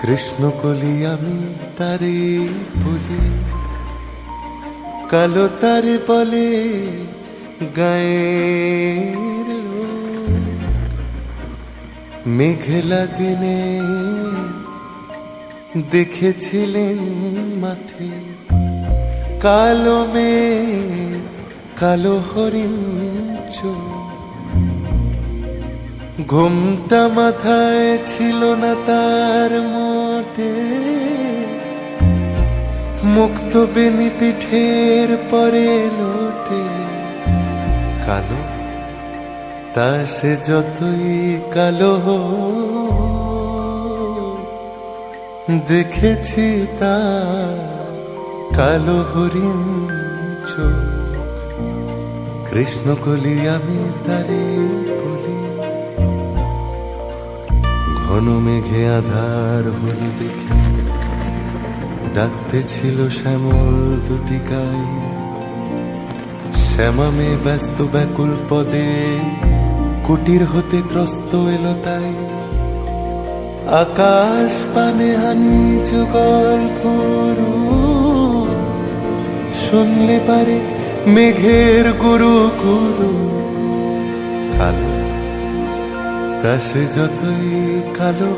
কৃষ্ণ কলি আমি তারে বলি, কালো তারে বলে রোগ। মেঘলা দিনে দেখেছিলেন মাঠে কালো মেঘ, কালো হরিণ চোখ ঘুমটা মাথায় ছিল না তার মোটে। মুক্ত বেনি পিঠের পরে লোটে। কালো, তা সে যতই কালো দেখেছি তা কালো হরিণ চোখ। কৃষ্ণকলি আমি তারে ঘন মেঘে আধার হল দেখে। ডাকতে ছিল শ্যামল দুটি গাই শ্যামামে ব্যস্ত ব্যাকুল পদে কুটির হতে ত্রস্ত এলো তাই। আকাশ পানে হানি যুগল পুরু শুনলে পারে মেঘের গুরু গুরু কালো তা যতই কালো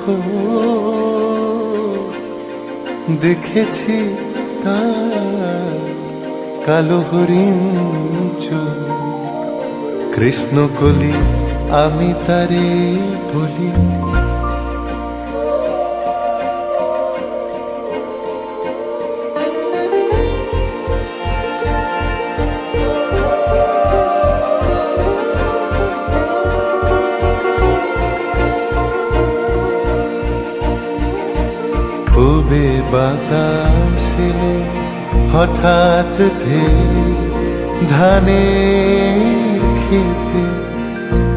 দেখেছি তা কালো হরিণ। কৃষ্ণ কলি আমি তারে বলি বাতাস এলো হঠাৎ ধে ধানের খেতে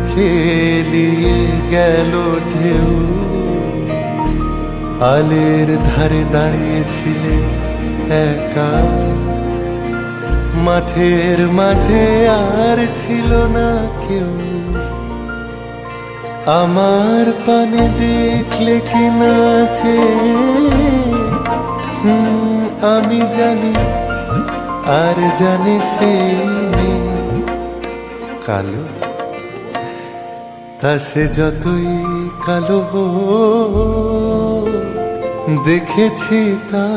খেলিয়ে গেল ঢেউ। আলের ধারে দাঁড়িয়েছিলে একা। মাঠের মাঝে আর ছিল না কেউ। আমার পানে দেখলে কি নাচে? হুম, আমি জানি, আর জানে সে। কালো, তা সে যতই কালো দেখেছি তা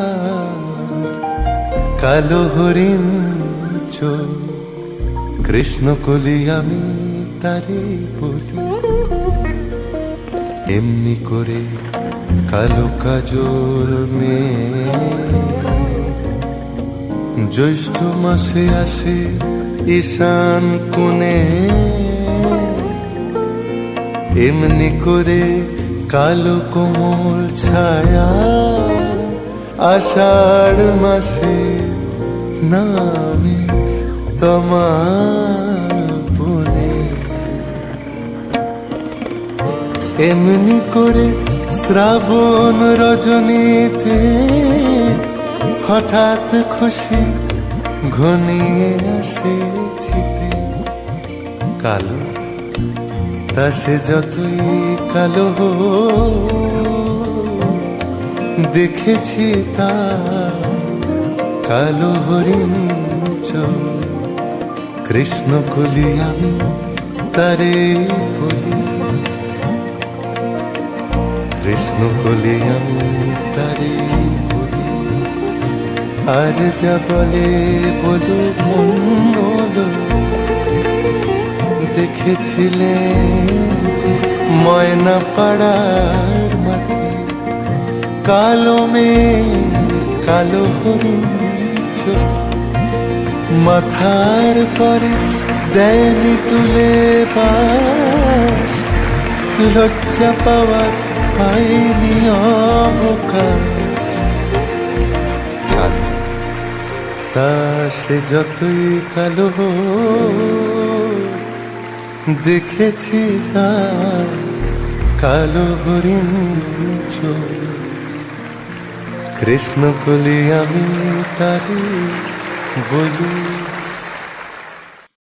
কালো হরিণ চোখ কৃষ্ণ কলি আমি তারে বলি, এমনি করে কালো কাজল মেয়ে জ্যৈষ্ঠ মাসে আসে ঈশান কোণে। এমনি করে কালো কোমল ছায়া আষাঢ় মাসে নামে তোমার এমনি করে শ্রাবণ রজনীতে হঠাৎ খুশি ঘনিয়ে আসে ছিতে কালো, তা সে যতই কালো দেখেছি তা কালো হরিণ কৃষ্ণ কলি আমি তারে বলি। কৃষ্ণ কলি আমি তারে আর যা বলে বলো মঙ্গল দেখেছিলে ময়না পাড়ার মাঠে কালো মেয়ে কালো হরিণ মাথার পরে দেয়নি তুলে লজ্জা পাওয়ার পাইনি অবকাশ। সে যতই কালো দেখেছি তা কালো হরিণ কৃষ্ণ কলি আমি তারি বলি